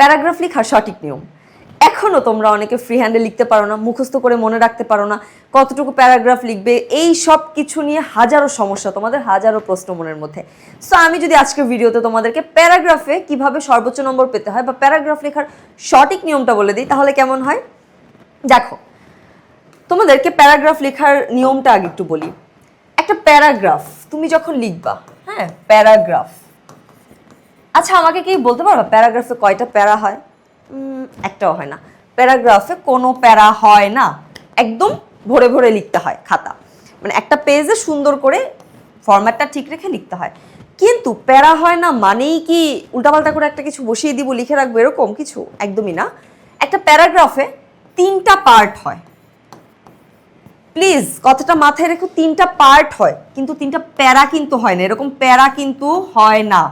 Paragraph লেখার সঠিক নিয়ম। এখনও তোমরা অনেকে ফ্রি হ্যান্ডে লিখতে পারো না, মুখস্থ করে মনে রাখতে পারো না কতটুকু প্যারাগ্রাফ লিখবে। এই সব কিছু নিয়ে হাজারো সমস্যা তোমাদের হাজারো প্রশ্ন মনের মধ্যে। সো আমি যদি আজকের ভিডিওতে তোমাদেরকে প্যারাগ্রাফে কীভাবে সর্বোচ্চ নম্বর পেতে হয় বা প্যারাগ্রাফ লেখার সঠিক নিয়মটা বলে দিই, তাহলে কেমন হয়? দেখো, তোমাদেরকে প্যারাগ্রাফ লেখার নিয়মটা আগে একটু বলি। একটা প্যারাগ্রাফ তুমি যখন লিখবা হ্যাঁ প্যারাগ্রাফ আচ্ছা আমাকে কি বলতে পারো প্যারাগ্রাফে কয়টা প্যারা হয়? একটাও হয় না। প্যারাগ্রাফে কোনো প্যারা হয় না। একদম ভরে ভরে লিখতে হয় খাতা। মানে একটা পেজে সুন্দর করে ফরম্যাটটা ঠিক রেখে লিখতে হয়। কিন্তু প্যারা হয় না মানেই কি উল্টাপাল্টা করে একটা কিছু বসিয়ে দিব, লিখে রাখব, এরকম কিছু একদমই না। একটা প্যারাগ্রাফে তিনটা পার্ট হয়। প্লিজ, কথাটা মাথায় রেখো, তিনটা পার্ট হয়, কিন্তু তিনটা প্যারা কিন্তু হয় না। এরকম প্যারা কিন্তু হয় না।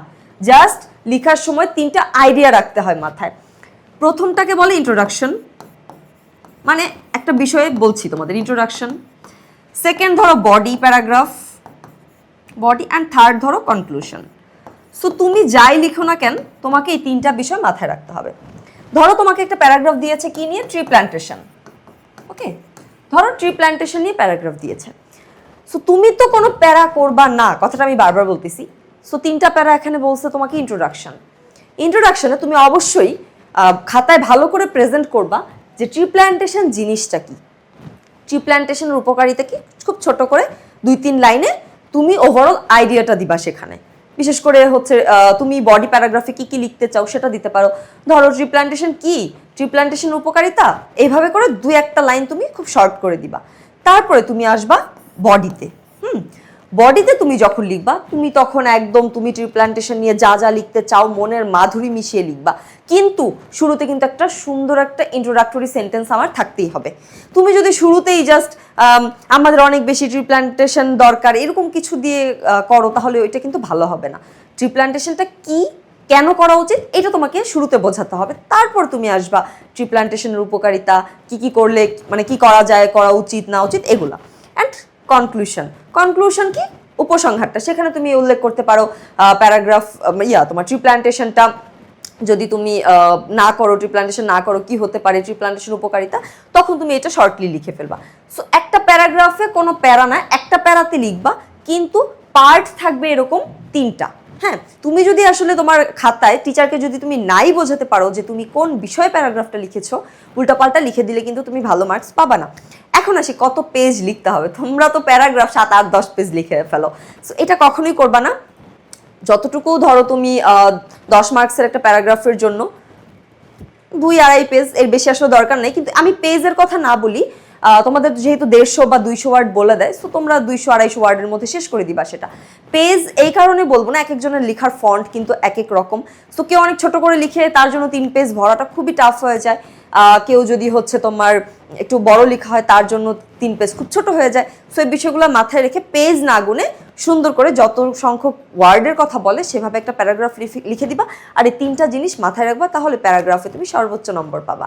জাস্ট লেখার সময় তিনটা আইডিয়া রাখতে হয় মাথায়। প্রথমটাকে বলে ইন্ট্রোডাকশন মানে একটা বিষয়ে বলছি তোমাদের ইন্ট্রোডাকশন সেকেন্ড ধরো body paragraph body and third ধরো কনক্লুশন সো তুমি যাই লিখো না কেন, তোমাকে এই তিনটা বিষয় মাথায় রাখতে হবে। ধরো তোমাকে একটা প্যারাগ্রাফ দিয়েছে কি নিয়ে? Tree plantation okay? ধরো ট্রি প্ল্যান্টেশন নিয়ে প্যারাগ্রাফ দিয়েছে। সো তুমি তো কোনো প্যারা করবা না, কথাটা আমি বারবার বলতেছি। সো তিনটা প্যারা এখানে বলছে তোমাকে ইন্ট্রোডাকশন ইন্ট্রোডাকশনে তুমি অবশ্যই খাতায় ভালো করে প্রেজেন্ট করবা যে ট্রি প্ল্যান্টেশন জিনিসটা কি। ট্রি প্ল্যান্টেশনের উপকারিতা কি? খুব ছোট করে দুই তিন লাইনে তুমি ওভারঅল আইডিয়াটা দিবা সেখানে। বিশেষ করে হচ্ছে তুমি বডি প্যারাগ্রাফে কি কি লিখতে চাও সেটা দিতে পারো। ধরো ট্রি প্ল্যান্টেশন কী? ট্রি প্ল্যান্টেশন উপকারিতা? এইভাবে করে দুই একটা লাইন তুমি খুব শর্ট করে দিবা। তারপরে তুমি আসবা বডিতে বডিতে তুমি যখন লিখবা, তুমি তখন একদম তুমি ট্রি প্ল্যান্টেশন নিয়ে যা যা লিখতে চাও, মনের মাধুরী মিশিয়ে লিখবা। কিন্তু শুরুতে কিন্তু একটা সুন্দর একটা ইন্ট্রোডাক্টরি সেন্টেন্স আমার থাকতেই হবে। তুমি যদি শুরুতেই জাস্ট আমাদের অনেক বেশি ট্রি প্ল্যান্টেশন দরকার, এরকম কিছু দিয়ে করো, তাহলে ওইটা কিন্তু ভালো হবে না। ট্রি প্ল্যান্টেশনটা কি? কেন করা উচিত? এটা তোমাকে শুরুতে বোঝাতে হবে। তারপর তুমি আসবা ট্রি প্ল্যান্টেশনের উপকারিতা, কি কি করলে মানে কি করা যায়, করা উচিত, না উচিত, এগুলা। অ্যান্ড কনক্লুশন কনক্লুশন কি? উপসংহারটা। সেখানে তুমি উল্লেখ করতে পারো প্যারাগ্রাফ ইয়া, তোমার ট্রি প্ল্যান্টেশনটা যদি তুমি না করো ট্রি প্ল্যান্টেশন না করো, কি হতে পারে ট্রি প্ল্যান্টেশন উপকারিতা? তখন তুমি এটা শর্টলি লিখে ফেলবা। সো একটা প্যারাগ্রাফে কোনো প্যারা না, একটা প্যারাতে লিখবা, কিন্তু পার্ট থাকবে এরকম তিনটা। হ্যাঁ তুমি যদি আসলে তোমার খাতায় টিচারকে যদি তুমি নাই বোঝাতে পারো যে তুমি কোন বিষয়ে প্যারাগ্রাফটা লিখেছো, উল্টাপাল্টা লিখে দিলে কিন্তু তুমি ভালো মার্কস পাবা না। এখন আসি কত পেজ লিখতে হবে। তোমরা তো প্যারাগ্রাফ সাত, আট, দশ পেজ লিখে ফেলো। সো এটা কখনোই করবা না। যতটুকু ধরো তুমি দশ মার্কসের একটা প্যারাগ্রাফের জন্য, দুই আড়াই পেজ এর বেশি আসলে দরকার নেই। কিন্তু আমি পেজের কথা না বলি তোমাদের যেহেতু দেড়শো বা দুইশো ওয়ার্ড বলে দেয় সো তোমরা দুইশো, আড়াইশো ওয়ার্ডের মধ্যে শেষ করে দিবা সেটা। পেজ এই কারণে বলব না এক একজনের লেখার ফন্ট কিন্তু এক এক রকম। সো কেউ অনেক ছোট করে লিখে তার জন্য তিন পেজ ভরাটা খুবই টাফ হয়ে যায়। কেউ যদি হচ্ছে তোমার একটু বড় লেখা হয়, তার জন্য তিন পেজ খুব ছোট হয়ে যায়। সো এই বিষয়গুলো মাথায় রেখে পেজ না গুনে সুন্দর করে যত সংখ্যক ওয়ার্ডের কথা বলে, সেভাবে একটা প্যারাগ্রাফ লিখে দিবা। আর এই তিনটা জিনিস মাথায় রাখবা, তাহলে প্যারাগ্রাফে তুমি সর্বোচ্চ নম্বর পাবা।